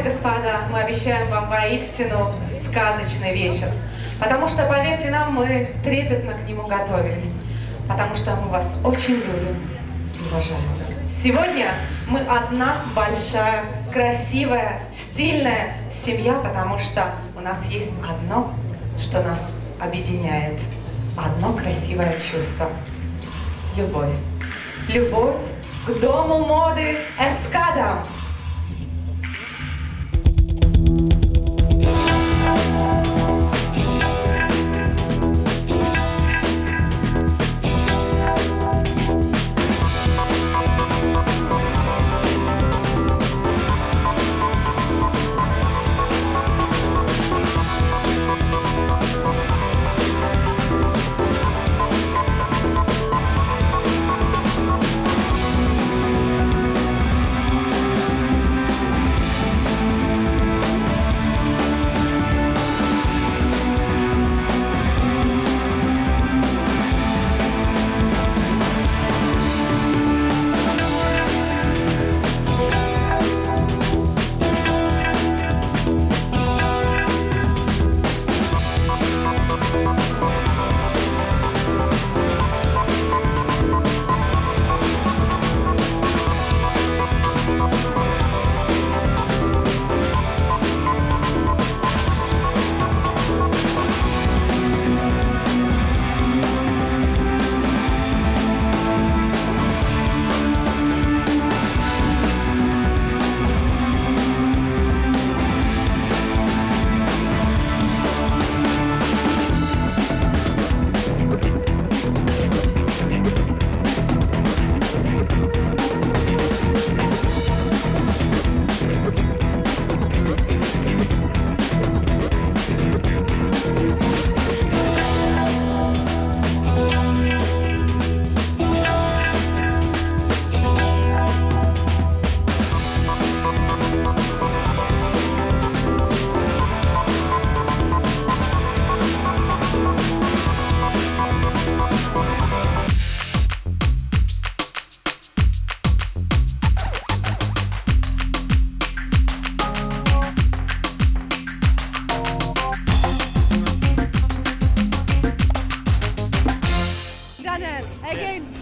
И господа, мы обещаем вам воистину сказочный вечер. Потому что, поверьте нам, мы трепетно к нему готовились. Потому что мы вас очень любим и уважаем. Сегодня мы одна большая, красивая, стильная семья, потому что у нас есть одно, что нас объединяет. Одно красивое чувство. Любовь. Любовь к дому моды Эскада.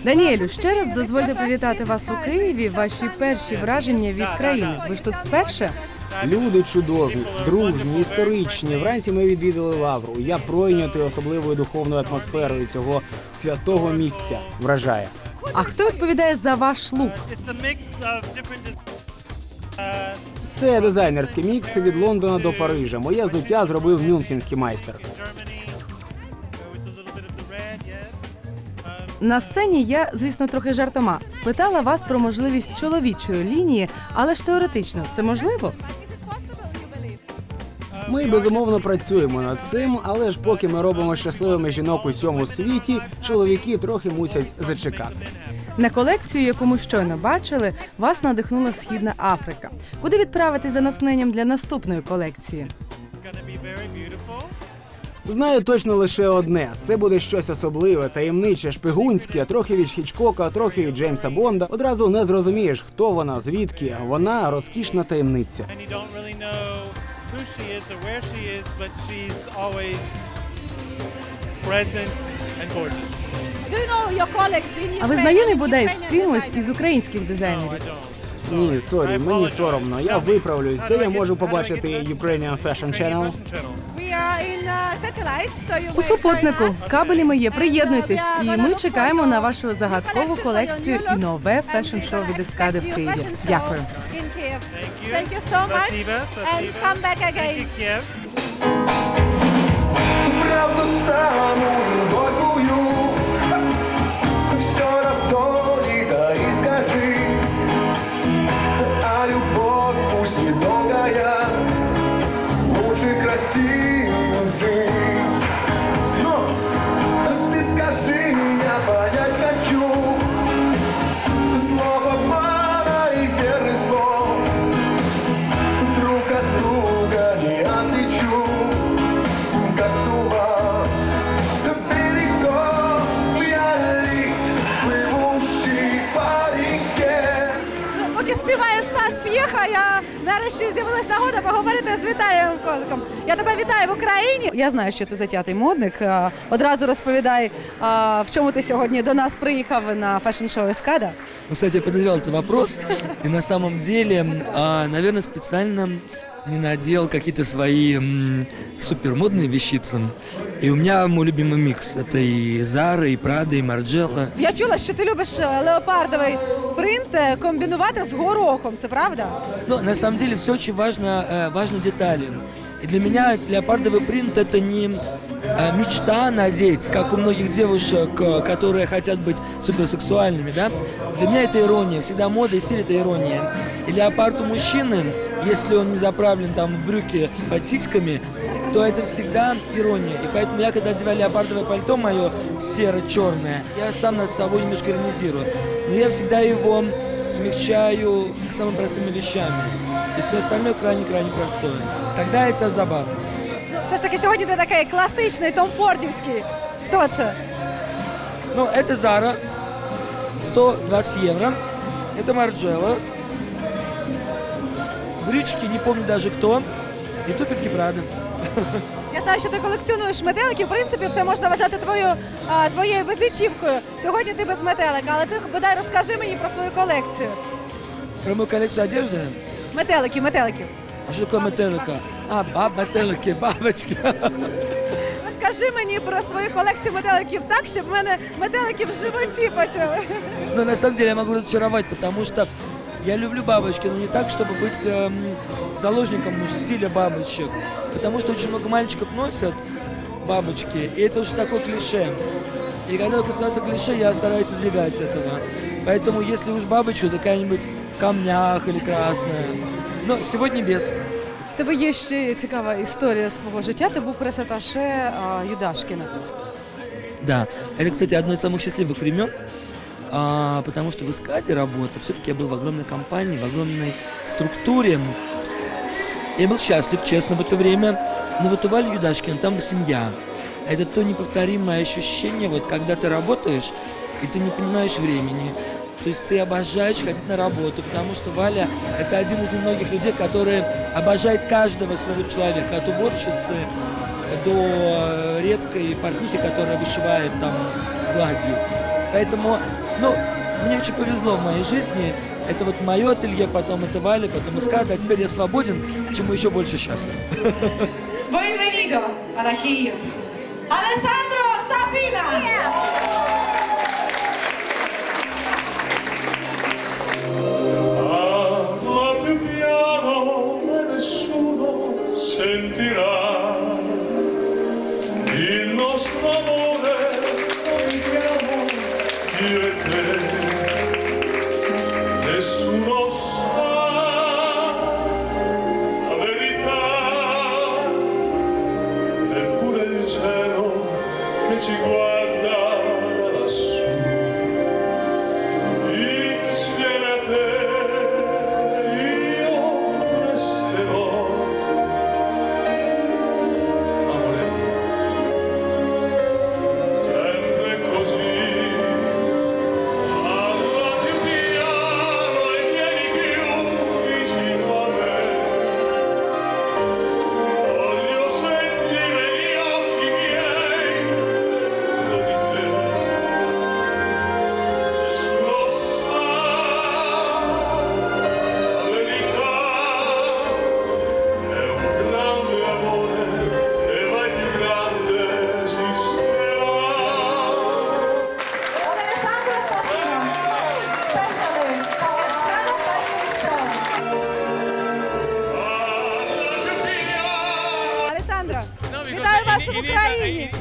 Даніелю, ще раз дозвольте привітати вас у Києві. Ваші перші враження від країни. Ви ж тут вперше? Люди чудові, дружні, історичні. Вранці ми відвідали лавру. Я пройнятий особливою духовною атмосферою цього святого місця. Вражає. А хто відповідає за ваш лук? Це дизайнерський мікс від Лондона до Парижа. Моє взуття зробив мюнхенський майстер. На сцені я, звісно, трохи жартома спитала вас про можливість чоловічої лінії, але ж теоретично це можливо? Ми безумовно працюємо над цим, але ж поки ми робимо щасливими жінок у всьому світі, чоловіки трохи мусять зачекати. На колекцію, яку ми щойно бачили, вас надихнула Східна Африка. Куди відправити за натхненням для наступної колекції? Знаю точно лише одне: це буде щось особливе, таємниче, шпигунське, трохи від Хічкока, трохи від Джеймса Бонда. Одразу не зрозумієш, хто вона, звідки. Вона розкішна таємниця. А ви знайомі бодай з кимось із українських No, дизайнерів? Ні, сорі, мені соромно. Я виправлюсь. Де я можу побачити Ukrainian? Fashion Channel? Uh, У супутнику кабелі є. Приєднуйтесь, uh, і ми чекаємо на вашу загадкову колекцію і нове фешн-шоу від ескади в Києві. Дякую. Thank you. So much, and come back again. правду самую горькую нарешті з'явилась нагода поговорити з Віталієм Козаком. Я тебе вітаю в Україні. Я знаю, що ти затятий модник. Е, Одразу розповідай, е, в чому ти сьогодні до нас приїхав на фешн-шоу Ескада. Ну, кстати, я подозревал этот вопрос, и на самом деле, наверное, специально не надел какие-то свои м, супермодные вещицы. И у меня мой любимый микс. Это и Зара, и Прада, и Марджелла. Я чула, що ти любиш е, леопардовий принт е, комбінувати з горохом. Це правда? Но на самом деле все очень важно, э, важны детали. И для меня леопардовый принт это не э, мечта надеть, как у многих девушек, э, которые хотят быть суперсексуальными, да? Для меня это ирония. Всегда мода и стиль это ирония. И леопард у мужчины, если он не заправлен там в брюки под сиськами, то это всегда ирония. И поэтому я, когда одеваю леопардовое пальто мое серо-черное, я сам над собой немножко иронизирую. Но я всегда его смягчаю самыми простыми вещами. И все остальное крайне-крайне простое. Тогда это забавно. Все ж таки сьогодні ти такий класичний Том Фордівський. Хто це? Ну, это Зара, 120 евро. Это Марджелла. Брючки, не помню даже кто. И туфельки Прада. Я знаю, що ти колекціонуєш метелики. В принципі, це можна вважати твоєю, а, твоєю визитівкою. Сьогодні ти без метелика, але ти бодай розкажи мені про свою колекцію. Про мою коллекцию одежды. Метеликів, метеликів. А что такое метелика? А, баб, метелики, бабочки. Розкажи мені про свою колекцію метеликів так, щоб в мене метелики в животі почали. Но на самом деле я могу разочаровать, потому что я люблю бабочки, но не так, чтобы быть эм, заложником ну, стиля бабочек. Потому что очень много мальчиков носят бабочки, и это уже такое клише. И когда это становится клише, я стараюсь избегать этого. Поэтому если уж бабочка, то какая-нибудь в камнях или красная. Но сегодня без. В тебе є ще цікава історія з твого життя. Ти був пресаташе а, Юдашкіна. Да, это, кстати, одно из самых счастливых времен, а, потому что в Искаде работа, все-таки я был в огромной компании, в огромной структуре. Я был счастлив, честно, в это время, но вот у Вали Юдашкина там семья. Это то неповторимое ощущение, вот когда ты работаешь, и ты не понимаешь времени. То есть ты обожаешь ходить на работу, потому что Валя – это один из немногих людей, который обожает каждого своего человека, от уборщицы до редкой портнихи, которая вышивает там гладью. Поэтому, ну, мне очень повезло в моей жизни. Это вот мое ателье, потом это Валя, потом Искада, а теперь я свободен, чему еще больше счастлив. Benvenido alla Kiev. Alessandro Safina! Parla più piano nessuno sentirà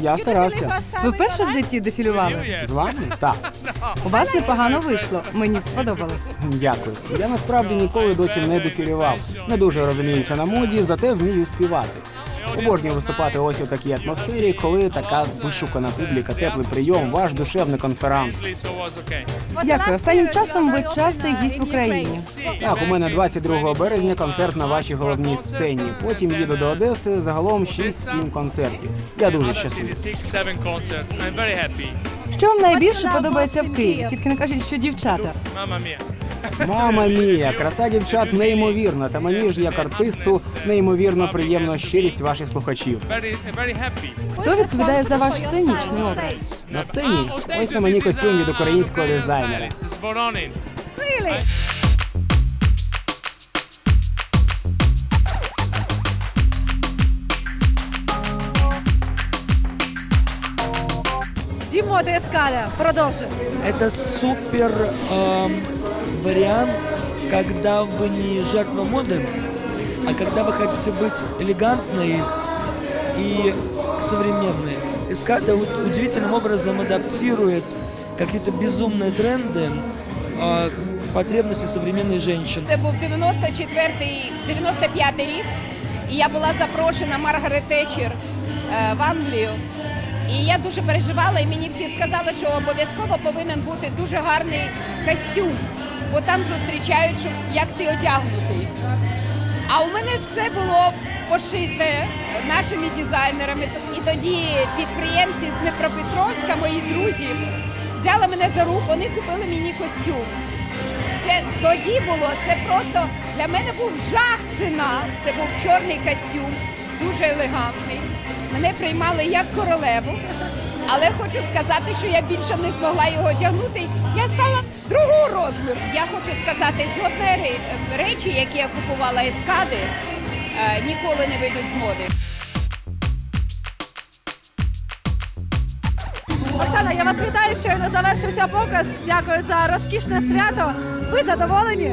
Я старався. Ви вперше в житті дефілювали. З вами? Так. У вас непогано вийшло. Мені сподобалось. Дякую. Я насправді ніколи досі не дефілював. Не дуже розуміюся на моді, зате вмію співати. Обожнюю виступати ось у такій атмосфері, коли така вишукана публіка, теплий прийом, ваш душевний конферанс. Дякую. Останнім часом ви частий гість в Україні. Так, у мене 22 березня концерт на вашій головній сцені. Потім їду до Одеси. Загалом 6-7 концертів. Я дуже щасливий. Що вам найбільше подобається в Києві? Тільки не кажіть, що дівчата. Mamma mia. Мама мія, краса дівчат неймовірна. Та мені ж як артисту неймовірно приємно щирість ваших слухачів. Хто відповідає за ваш сценічний образ? На сцені ось на мені костюм від українського дизайнера. Дімо Ескаля, продовжуй. Это супер эм, вариант, когда вы не жертва моды, а когда вы хотите быть элегантной и современной. Эскада у- удивительным образом адаптирует какие-то безумные тренды э, к потребности современной женщины. Це був 94-й, 95-й рік, і я була запрошена Маргарет Тетчер е, в Англію. І я дуже переживала, і мені всі сказали, що обов'язково повинен бути дуже гарний костюм, бо там зустрічають, як ти одягнутий. А у мене все було пошите нашими дизайнерами. І тоді підприємці з Дніпропетровська, мої друзі, взяли мене за руку, вони купили мені костюм. Це тоді було, це просто для мене був жах ціна. Це був чорний костюм, дуже елегантний. Мене приймали як королеву. Але хочу сказати, що я більше не змогла його одягнути. Я стала другого розміру. Я хочу сказати, жодні ре- речі, які я купувала ескади, е, ніколи не вийдуть з моди. Оксана, я вас вітаю, щойно завершився показ. Дякую за розкішне свято. Ви задоволені?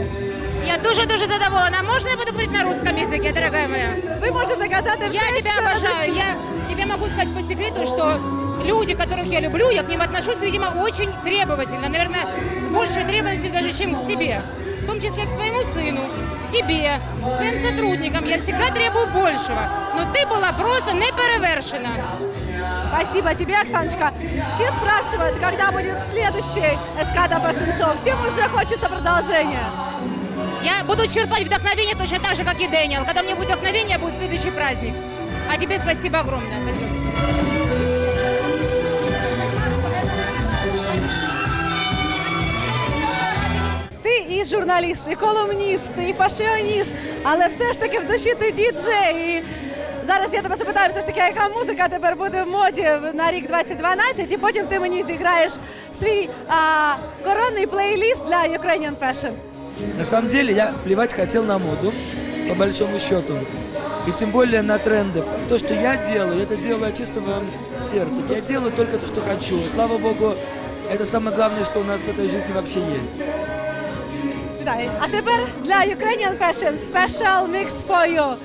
Я дуже-дуже задоволена. Можно я буду говорить на русском языке, дорогая моя? Ви можете казати все, Я тебя що обожаю. Я тебе могу сказать по секрету, что люди, которых я люблю, я к ним отношусь, видимо, очень требовательно. Наверное, с большей требовательностью даже, чем к себе. В том числе к своему сыну, к тебе, к своим сотрудникам. Я всегда требую большего. Но ты была просто неперевершена. Спасибо тебе, Оксаночка. Все спрашивают, когда будет следующий Эскада Fashion Show. Всем уже хочется продолжения. Я буду черпать вдохновение точно так же, как и Дэниел. Когда у меня будет вдохновение, будет следующий праздник. А тебе спасибо огромное. Спасибо. І журналіст, і колумніст, і фашіоніст, але все ж таки в душі ти діджей. І зараз я тебе запитаю, все ж таки, яка музика тепер буде в моді на рік 2012, і потім ти мені зіграєш свій а, коронний плейліст для Ukrainian Fashion. На самом деле я плевать хотел на моду, по большому счету. И тем более на тренды. То, что я делаю, это делаю от чистого сердца. Я делаю только то, что хочу. И, слава богу, это самое главное, что у нас в этой жизни вообще есть. Вітаю. А тепер для Ukrainian Fashion Special Mix for you.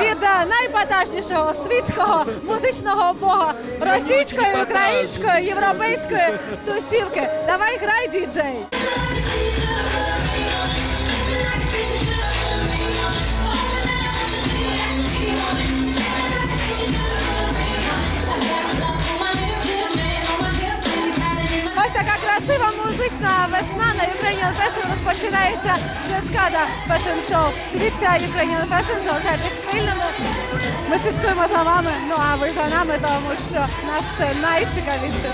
Від е, найпатажнішого світського музичного бога російської, Очень української, європейської тусівки. Давай грай, діджей. Красива музична весна на Ukrainian Fashion розпочинається з Ескада Fashion Show. Дивіться Ukrainian Fashion, залишайтесь стильними. Ми слідкуємо за вами, ну а ви за нами, тому що нас все найцікавіше.